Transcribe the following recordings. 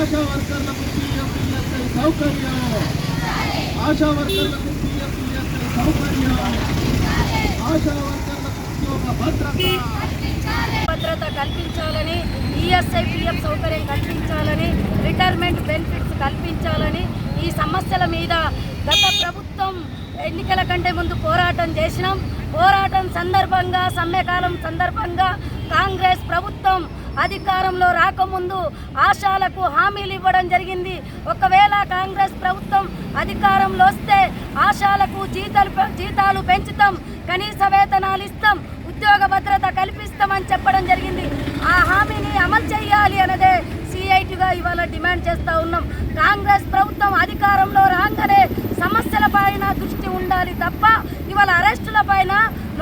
ఆశా వర్కర్లకు పిఎఫ్ఈఎస్ఐ సౌకర్యం. ఆశా వర్కర్లకు పిఎఫ్ఈఎస్ఐ సౌకర్యం. ఆశా వర్కర్లకు ఉద్యోగ భద్రత. భద్రత కల్పించాలని ఈఎస్ఐ పిఎఫ్ సౌకర్యం కల్పించాలని రిటైర్మెంట్ బెనిఫిట్స్ కల్పించాలని ఈ సమస్యల మీద గత ప్రభుత్వం ఎన్నికల కంటే ముందు పోరాటం చేసినాం. పోరాటం సందర్భంగా సమ్మెకాలం సందర్భంగా కాంగ్రెస్ ప్రభుత్వం అధికారంలో రాకముందు ఆశాలకు హామీలు ఇవ్వడం జరిగింది. ఒకవేళ కాంగ్రెస్ ప్రభుత్వం అధికారంలో వస్తే ఆశాలకు జీతాలు జీతాలు పెంచుతాం. కనీస వేతనాలు ఇస్తాం. ఉద్యోగ భద్రత కల్పిస్తామని చెప్పడం జరిగింది. ఆ హామీని అమలు చేయాలి అన్నదే సిఐటిగా ఇవాళ డిమాండ్ చేస్తూ ఉన్నాం. కాంగ్రెస్ ప్రభుత్వం అధికారంలో రాగానే సమస్యల పైన దృష్టి ఉండాలి తప్ప ఇవాళ అరెస్టుల పైన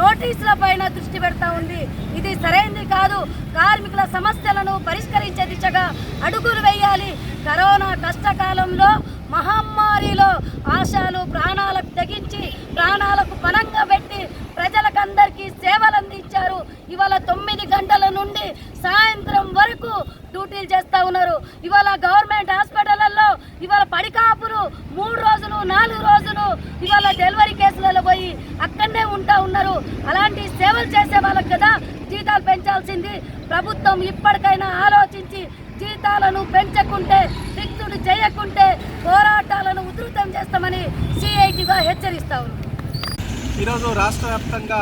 నోటీసుల పైన దృష్టి పెడతా ఉంది. ఇది సరైంది కాదు. కార్మికుల సమస్యలను పరిష్కరించే దిశగా అడుగులు వేయాలి. కరోనా కష్టకాలంలో మహమ్మారిలో ఆశాలు ప్రాణాలకు తెగించి ప్రాణాలకు పణంగా పెట్టి ప్రజలకందరికీ సేవలు అందించారు ఇవాళ తొమ్మిది గంటల నుండి సాయంత్రం వరకు డ్యూటీలు చేస్తూ ఉన్నారు. ఇవాళ గవర్నమెంట్ హాస్పిటళ్ళలో ఇవాళ పడికాపులు మూడు రోజులు నాలుగు రోజులు ఇవాళ డెలివరీ కేసులలో పోయి అక్కడనే ఉంటా ఉన్నారు. అలాంటి సేవలు చేసే వాళ్ళకి కదా జీతాలు పెంచాల్సింది. ప్రభుత్వం ఇప్పటికైనా ఆలోచించి జీతాలను పెంచకుంటే ఫిక్స్డ్ చేయకుంటే పోరాటాలను ఉధృతం చేస్తామని సిఐటిగా హెచ్చరిస్తా ఈరోజు రాష్ట్ర వ్యాప్తంగా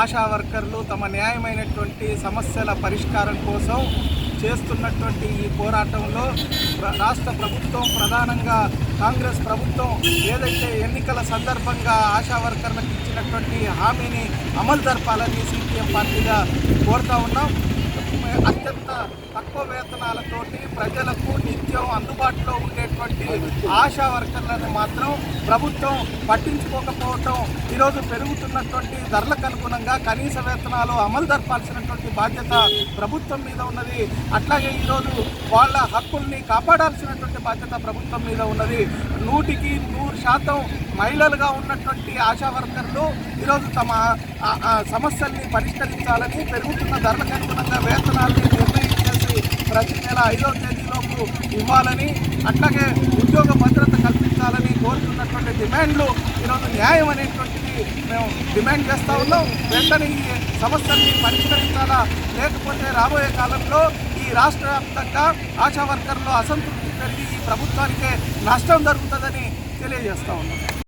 ఆశా వర్కర్లు తమ న్యాయమైనటువంటి సమస్యల పరిష్కారం కోసం చేస్తున్నటువంటి ఈ పోరాటంలో రాష్ట్ర ప్రభుత్వం ప్రధానంగా కాంగ్రెస్ ప్రభుత్వం ఏదైతే ఎన్నికల సందర్భంగా ఆశా వర్కర్లకు ఇచ్చినటువంటి హామీని అమలు జరపాలని సిపిఎం పార్టీగా కోరుతా ఉన్నాం. అత్యంత తక్కువ వేతనాలతోటి ప్రజలకు నిత్యం అందుబాటులో ఉండేటువంటి ఆశా వర్కర్లను మాత్రం ప్రభుత్వం పట్టించుకోకపోవటం ఈరోజు పెరుగుతున్నటువంటి ధరలకు అనుగుణంగా కనీస వేతనాలు అమలు జరపాల్సినటువంటి బాధ్యత ప్రభుత్వం మీద ఉన్నది. అట్లాగే ఈరోజు వాళ్ళ హక్కుల్ని కాపాడాల్సినటువంటి బాధ్యత ప్రభుత్వం మీద ఉన్నది. నూటికి నూరు శాతం మహిళలుగా ఉన్నటువంటి ఆశా వర్కర్లు ఈరోజు తమ సమస్యల్ని పరిష్కరించాలని పెరుగుతున్న ధరలకు అనుగుణంగా వేతనాల్ని నిర్ణయించేసి ప్రతి నెల ఐదవ తేదీలోపు ఇవ్వాలని అట్లాగే ఉద్యోగ భద్రత కల్పించాలని కోరుతున్నటువంటి డిమాండ్లు ఈరోజు న్యాయం అనేటువంటిది మేము డిమాండ్ చేస్తూ ఉన్నాం. వెంటనే ఈ సమస్యల్ని పరిష్కరించాలా? లేకపోతే రాబోయే కాలంలో ఈ రాష్ట్ర వ్యాప్తంగా ఆశా వర్కర్లు అసంతృప్తి పెరిగి ఈ ప్రభుత్వానికే నష్టం జరుగుతుందని తెలియజేస్తా ఉన్నాం.